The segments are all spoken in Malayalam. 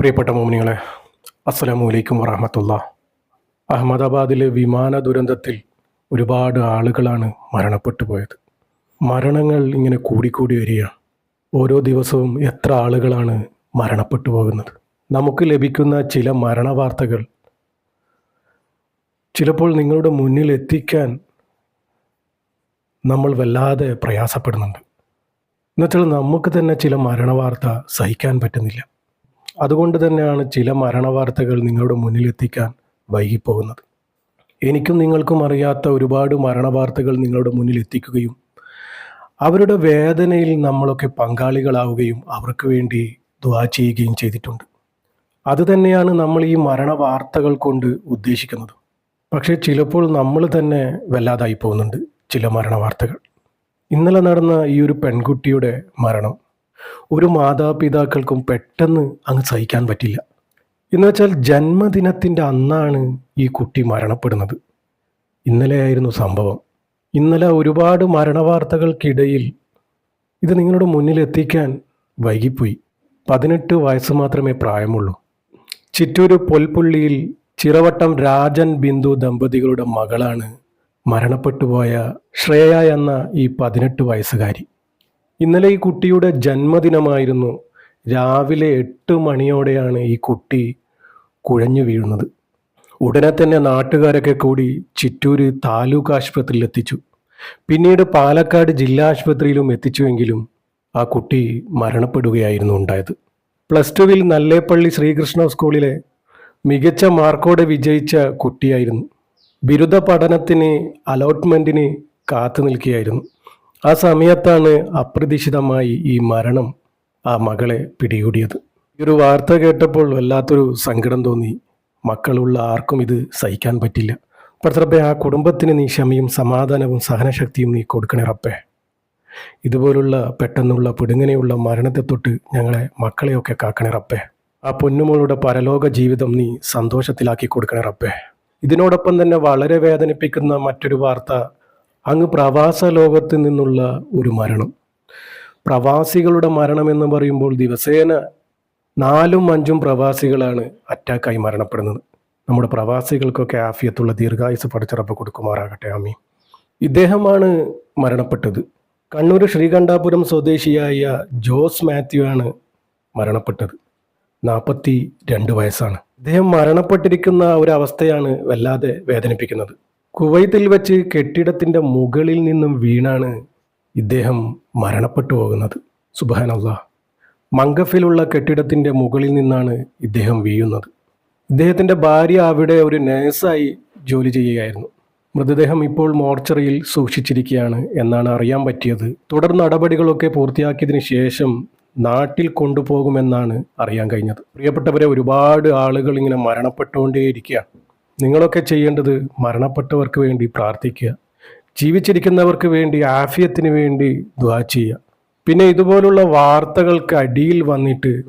പ്രിയപ്പെട്ട മോമിനികളെ അസ്സലാമു അലൈക്കും വറഹമത്തുള്ള. അഹമ്മദാബാദിലെ വിമാന ദുരന്തത്തിൽ ഒരുപാട് ആളുകളാണ് മരണപ്പെട്ടു പോയത്. മരണങ്ങൾ ഇങ്ങനെ കൂടിക്കൂടി വരികയാണ് ഓരോ ദിവസവും എത്ര ആളുകളാണ് മരണപ്പെട്ടു പോകുന്നത്. നമുക്ക് ലഭിക്കുന്ന ചില മരണ വാർത്തകൾ ചിലപ്പോൾ നിങ്ങളുടെ മുന്നിൽ എത്തിക്കാൻ നമ്മൾ വല്ലാതെ പ്രയാസപ്പെടുന്നുണ്ട്. എന്നുവെച്ചാൽ നമുക്ക് തന്നെ ചില മരണവാർത്ത സഹിക്കാൻ പറ്റുന്നില്ല. അതുകൊണ്ട് തന്നെയാണ് ചില മരണവാർത്തകൾ നിങ്ങളുടെ മുന്നിലെത്തിക്കാൻ വൈകിപ്പോകുന്നത്. എനിക്കും നിങ്ങൾക്കും അറിയാത്ത ഒരുപാട് മരണവാർത്തകൾ നിങ്ങളുടെ മുന്നിൽ എത്തിക്കുകയും അവരുടെ വേദനയിൽ നമ്മളൊക്കെ പങ്കാളികളാവുകയും അവർക്ക് വേണ്ടി ദ്വാ ചെയ്യുകയും ചെയ്തിട്ടുണ്ട്. അതുതന്നെയാണ് നമ്മൾ ഈ മരണ വാർത്തകൾ കൊണ്ട് ഉദ്ദേശിക്കുന്നത്. പക്ഷേ ചിലപ്പോൾ നമ്മൾ തന്നെ വല്ലാതായി പോകുന്നുണ്ട് ചില മരണ വാർത്തകൾ ഇന്നലെ നടന്ന ഈ ഒരു പെൺകുട്ടിയുടെ മരണം. ഒരു മാതാപിതാക്കൾക്കും പെട്ടെന്ന് അങ്ങ് സഹിക്കാൻ പറ്റില്ല. എന്ന് വെച്ചാൽ ജന്മദിനത്തിന്റെ അന്നാണ് ഈ കുട്ടി മരണപ്പെടുന്നത്. ഇന്നലെയായിരുന്നു സംഭവം. ഇന്നലെ ഒരുപാട് മരണവാർത്തകൾക്കിടയിൽ ഇത് നിങ്ങളുടെ മുന്നിൽ എത്തിക്കാൻ വൈകിപ്പോയി. പതിനെട്ട് വയസ്സ് മാത്രമേ പ്രായമുള്ളൂ. ചിറ്റൂര് പൊൽപ്പുള്ളിയിൽ ചിറവട്ടം രാജൻ ബിന്ദു ദമ്പതികളുടെ മകളാണ് മരണപ്പെട്ടുപോയ ശ്രേയ എന്ന ഈ പതിനെട്ട് വയസ്സുകാരി. ഇന്നലെ ഈ കുട്ടിയുടെ ജന്മദിനമായിരുന്നു. രാവിലെ എട്ട് മണിയോടെയാണ് ഈ കുട്ടി കുഴഞ്ഞു വീഴുന്നത്. ഉടനെ തന്നെ നാട്ടുകാരൊക്കെ കൂടി ചിറ്റൂര് താലൂക്ക് ആശുപത്രിയിൽ എത്തിച്ചു. പിന്നീട് പാലക്കാട് ജില്ലാ ആശുപത്രിയിലും എത്തിച്ചുവെങ്കിലും ആ കുട്ടി മരണപ്പെടുകയായിരുന്നു ഉണ്ടായത്. പ്ലസ് ടുവിൽ നല്ലേപ്പള്ളി ശ്രീകൃഷ്ണ സ്കൂളിലെ മികച്ച മാർക്കോടെ വിജയിച്ച കുട്ടിയായിരുന്നു. ബിരുദ പഠനത്തിന് അലോട്ട്മെന്റിന് കാത്തു നിൽക്കുകയായിരുന്നു. ആ സമയത്താണ് അപ്രതീക്ഷിതമായി ഈ മരണം ആ മകളെ പിടികൂടിയത്. ഈ ഒരു വാർത്ത കേട്ടപ്പോൾ വല്ലാത്തൊരു സങ്കടം തോന്നി. മക്കളുള്ള ആർക്കും ഇത് സഹിക്കാൻ പറ്റില്ല. പക്ഷേ ആ കുടുംബത്തിന് നീ ക്ഷമയും സമാധാനവും സഹനശക്തിയും നീ കൊടുക്കണേ റപ്പേ ഇതുപോലുള്ള പെട്ടെന്നുള്ള പിടുങ്ങനെയുള്ള മരണത്തെ തൊട്ട് ഞങ്ങളെ മക്കളെയൊക്കെ കാക്കണേ റപ്പേ ആ പൊന്നുമോളുടെ പരലോക ജീവിതം നീ സന്തോഷത്തിലാക്കി കൊടുക്കണേ റപ്പേ ഇതിനോടൊപ്പം തന്നെ വളരെ വേദനിപ്പിക്കുന്ന മറ്റൊരു വാർത്ത അങ്ങ് പ്രവാസ ലോകത്ത് നിന്നുള്ള ഒരു മരണം. പ്രവാസികളുടെ മരണം എന്ന് പറയുമ്പോൾ ദിവസേന നാലും അഞ്ചും പ്രവാസികളാണ് അറ്റാക്കായി മരണപ്പെടുന്നത്. നമ്മുടെ പ്രവാസികൾക്കൊക്കെ ആഫിയത്തുള്ള ദീർഘായുസ് പഠിച്ചിറപ്പ് കൊടുക്കുമാറാകട്ടെ. ആമി ഇദ്ദേഹമാണ് മരണപ്പെട്ടത്. കണ്ണൂർ ശ്രീകണ്ഠാപുരം സ്വദേശിയായ ജോസ് മാത്യു ആണ് മരണപ്പെട്ടത്. നാൽപ്പത്തി രണ്ട് വയസ്സാണ്. ഇദ്ദേഹം മരണപ്പെട്ടിരിക്കുന്ന ഒരവസ്ഥയാണ് വല്ലാതെ വേദനിപ്പിക്കുന്നത്. കുവൈത്തിൽ വച്ച് കെട്ടിടത്തിന്റെ മുകളിൽ നിന്നും വീണാണ് ഇദ്ദേഹം മരണപ്പെട്ടു പോകുന്നത്. സുബാനല്ല മങ്കഫിലുള്ള കെട്ടിടത്തിന്റെ മുകളിൽ നിന്നാണ് ഇദ്ദേഹം വീഴുന്നത്. ഇദ്ദേഹത്തിന്റെ ഭാര്യ അവിടെ ഒരു നേഴ്സായി ജോലി ചെയ്യുകയായിരുന്നു. മൃതദേഹം ഇപ്പോൾ മോർച്ചറിയിൽ സൂക്ഷിച്ചിരിക്കുകയാണ് എന്നാണ് അറിയാൻ പറ്റിയത്. തുടർ നടപടികളൊക്കെ പൂർത്തിയാക്കിയതിന് ശേഷം നാട്ടിൽ കൊണ്ടുപോകുമെന്നാണ് അറിയാൻ കഴിഞ്ഞത്. പ്രിയപ്പെട്ടവരെ ഒരുപാട് ആളുകൾ ഇങ്ങനെ മരണപ്പെട്ടുകൊണ്ടേയിരിക്കുക നിങ്ങളൊക്കെ ചെയ്യേണ്ടത് മരണപ്പെട്ടവർക്ക് വേണ്ടി പ്രാർത്ഥിക്കുക. ജീവിച്ചിരിക്കുന്നവർക്ക് വേണ്ടി ആഫിയത്തിന് വേണ്ടി ദ്വാ ചെയ്യുക. പിന്നെ ഇതുപോലുള്ള വാർത്തകൾക്ക് അടിയിൽ വന്നിട്ട്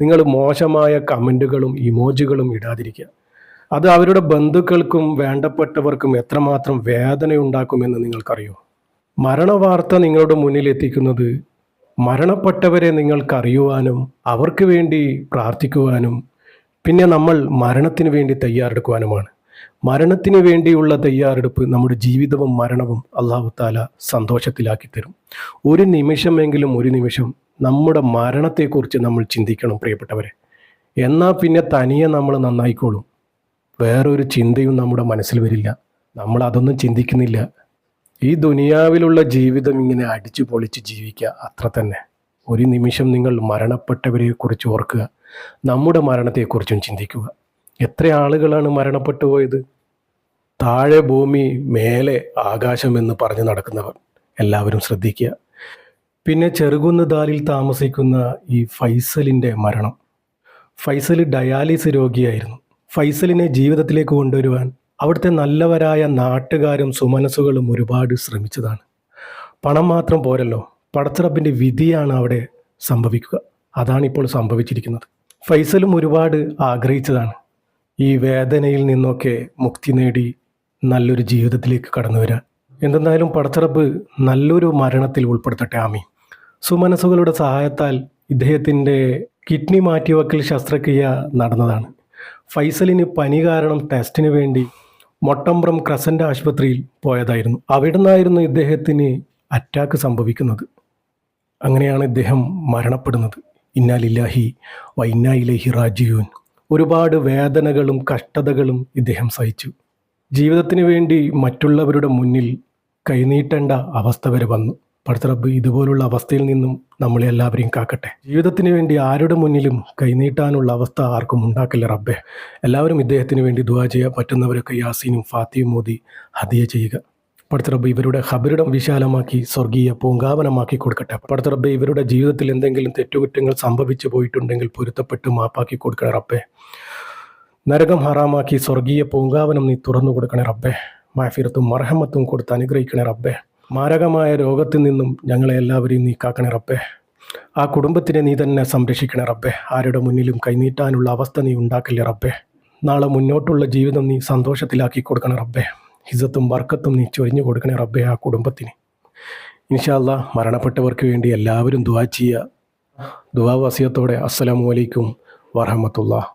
നിങ്ങൾ മോശമായ കമന്റുകളും ഇമോജികളും ഇടാതിരിക്കുക. അത് അവരുടെ ബന്ധുക്കൾക്കും വേണ്ടപ്പെട്ടവർക്കും എത്രമാത്രം വേദനയുണ്ടാക്കുമെന്ന് നിങ്ങൾക്കറിയോ? മരണവാർത്ത നിങ്ങളുടെ മുന്നിൽ എത്തിക്കുന്നത് മരണപ്പെട്ടവരെ നിങ്ങൾക്കറിയുവാനും അവർക്ക് വേണ്ടി പ്രാർത്ഥിക്കുവാനും പിന്നെ നമ്മൾ മരണത്തിന് വേണ്ടി തയ്യാറെടുക്കുവാനുമാണ്. മരണത്തിന് വേണ്ടിയുള്ള തയ്യാറെടുപ്പ് നമ്മുടെ ജീവിതവും മരണവും അള്ളാഹു താല സന്തോഷത്തിലാക്കി തരും. ഒരു നിമിഷമെങ്കിലും ഒരു നിമിഷം നമ്മുടെ മരണത്തെക്കുറിച്ച് നമ്മൾ ചിന്തിക്കണം പ്രിയപ്പെട്ടവരെ. എന്നാൽ പിന്നെ തനിയെ നമ്മൾ നന്നായിക്കോളും. വേറൊരു ചിന്തയും നമ്മുടെ മനസ്സിൽ വരില്ല. നമ്മൾ അതൊന്നും ചിന്തിക്കുന്നില്ല. ഈ ദുനിയാവിലുള്ള ജീവിതം ഇങ്ങനെ അടിച്ചു പൊളിച്ച് ജീവിക്കുക അത്ര തന്നെ. ഒരു നിമിഷം നിങ്ങൾ മരണപ്പെട്ടവരെക്കുറിച്ച് ഓർക്കുക. നമ്മുടെ മരണത്തെക്കുറിച്ചും ചിന്തിക്കുക. എത്ര ആളുകളാണ് മരണപ്പെട്ടു പോയത്? താഴെ ഭൂമി മേലെ ആകാശം എന്ന് പറഞ്ഞു നടക്കുന്നവർ. എല്ലാവരും ശ്രദ്ധിക്കുക. പിന്നെ ചെറുകുന്നദാലിൽ താമസിക്കുന്ന ഈ ഫൈസലിന്റെ മരണം. ഫൈസൽ ഡയാലിസ് രോഗിയായിരുന്നു. ഫൈസലിനെ ജീവിതത്തിലേക്ക് കൊണ്ടുവരുവാൻ അവിടുത്തെ നല്ലവരായ നാട്ടുകാരും സുമനസ്സുകളും ഒരുപാട് ശ്രമിച്ചതാണ്. പണം മാത്രം പോരല്ലോ. പടച്ചിറപ്പിന്റെ വിധിയാണ് അവിടെ സംഭവിക്കുക. അതാണിപ്പോൾ സംഭവിച്ചിരിക്കുന്നത്. ഫൈസലും ഒരുപാട് ആഗ്രഹിച്ചതാണ്. ഈ വേദനയിൽ നിന്നൊക്കെ മുക്തി നേടി നല്ലൊരു ജീവിതത്തിലേക്ക് കടന്നു വരാൻ. എന്തെന്നാലും പടത്തറപ്പ് നല്ലൊരു മരണത്തിൽ ഉൾപ്പെടുത്തട്ടെ. ആമി സുമനസ്സുകളുടെ സഹായത്താൽ ഇദ്ദേഹത്തിന്റെ കിഡ്നി മാറ്റിവെക്കൽ ശസ്ത്രക്രിയ നടന്നതാണ്. ഫൈസലിന് പനി കാരണം ടെസ്റ്റിന് വേണ്ടി മൊട്ടമ്പ്രം ക്രസന്റ് ആശുപത്രിയിൽ പോയതായിരുന്നു. അവിടെ നിന്നായിരുന്നു ഇദ്ദേഹത്തിന് അറ്റാക്ക് സംഭവിക്കുന്നത്. അങ്ങനെയാണ് ഇദ്ദേഹം മരണപ്പെടുന്നത്. ഇന്നാലില്ലാഹി വൈന്നായിലേഹി റാജിയൂൻ ഒരുപാട് വേദനകളും കഷ്ടതകളും ഇദ്ദേഹം സഹിച്ചു. ജീവിതത്തിന് വേണ്ടി മറ്റുള്ളവരുടെ മുന്നിൽ കൈനീട്ടേണ്ട അവസ്ഥ വരെ വന്നു. പടുത്തറബ് ഇതുപോലുള്ള അവസ്ഥയിൽ നിന്നും നമ്മളെ എല്ലാവരെയും കാക്കട്ടെ. ജീവിതത്തിന് വേണ്ടി ആരുടെ മുന്നിലും കൈനീട്ടാനുള്ള അവസ്ഥ ആർക്കും ഉണ്ടാക്കില്ല റബ്ബെ. എല്ലാവരും ഇദ്ദേഹത്തിന് വേണ്ടി ദുവാ ചെയ്യാൻ പറ്റുന്നവരൊക്കെ യാസീനും ഫാത്തിയും മോദി ഹദിയ ചെയ്യുക. പടുത്തറബ് ഇവരുടെ ഹബരിടം വിശാലമാക്കി സ്വർഗീയ പൂങ്കാവനമാക്കി കൊടുക്കട്ടെ. പടുത്തറബ് ഇവരുടെ ജീവിതത്തിൽ എന്തെങ്കിലും തെറ്റുകുറ്റങ്ങൾ സംഭവിച്ചു പോയിട്ടുണ്ടെങ്കിൽ പൊരുത്തപ്പെട്ട് മാപ്പാക്കി കൊടുക്കണ റബ്ബേ. നരകം ഹറാമാക്കി സ്വർഗീയ പൂങ്കാവനം നീ തുറന്നു കൊടുക്കണ റബ്ബേ. മാഫിറത്തും മർഹമത്തും കൊടുത്ത് അനുഗ്രഹിക്കണേ റബ്ബെ. മാരകമായ രോഗത്തിൽ നിന്നും ഞങ്ങളെ എല്ലാവരെയും നീ കാക്കണേ റബ്ബെ. ആ കുടുംബത്തിനെ നീ തന്നെ സംരക്ഷിക്കണ റബ്ബേ. ആരുടെ മുന്നിലും കൈനീട്ടാനുള്ള അവസ്ഥ നീ ഉണ്ടാക്കില്ലേ റബ്ബേ. നാളെ മുന്നോട്ടുള്ള ജീവിതം നീ സന്തോഷത്തിലാക്കി കൊടുക്കണ റബ്ബെ. ഹിസത്തും വർക്കത്തും നീ ചൊരിഞ്ഞു കൊടുക്കണേ റബ്ബെ ആ കുടുംബത്തിന്. ഇൻഷാല്ല മരണപ്പെട്ടവർക്ക് വേണ്ടി എല്ലാവരും ദുവാ ചെയ്യുക. ദുവാ വസിയത്തോടെ അസ്സലാമു അലൈക്കും വറഹമത്തുള്ള